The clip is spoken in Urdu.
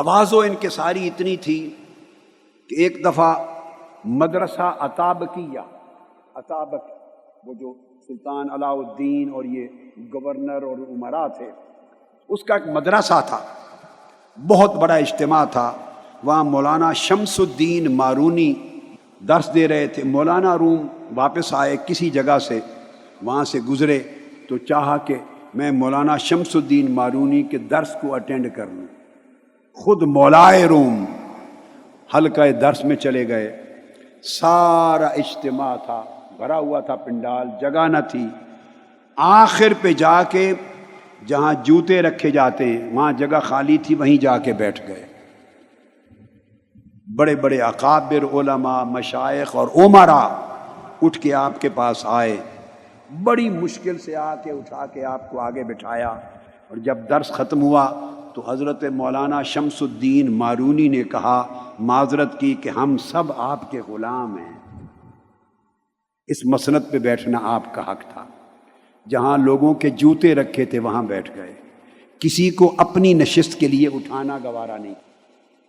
توازو ان کے ساری اتنی تھی کہ ایک دفعہ مدرسہ عطابکیہ، عطابک، وہ جو سلطان علاء الدین اور یہ گورنر اور عمرا تھے، اس کا ایک مدرسہ تھا، بہت بڑا اجتماع تھا، وہاں مولانا شمس الدین مارونی درس دے رہے تھے، مولانا روم واپس آئے کسی جگہ سے، وہاں سے گزرے، تو چاہا کہ میں مولانا شمس الدین مارونی کے درس کو اٹینڈ کر لوں۔ خود مولائے روم، حلقہ درس میں چلے گئے۔ سارا اجتماع تھا، بھرا ہوا تھا پنڈال، جگہ نہ تھی۔ آخر پہ جا کے جہاں جوتے رکھے جاتے ہیں وہاں جگہ خالی تھی، وہیں جا کے بیٹھ گئے۔ بڑے بڑے اکابر، علماء مشائق اور عمرا اٹھ کے آپ کے پاس آئے۔ بڑی مشکل سے آ کے اٹھا کے آپ کو آگے بٹھایا۔ اور جب درس ختم ہوا تو حضرت مولانا شمس الدین مارونی نے کہا، معذرت کی کہ ہم سب آپ کے غلام ہیں۔ اس مسنت پہ بیٹھنا آپ کا حق تھا۔ جہاں لوگوں کے جوتے رکھے تھے، وہاں بیٹھ گئے۔ کسی کو اپنی نشست کے لیے اٹھانا گوارا نہیں۔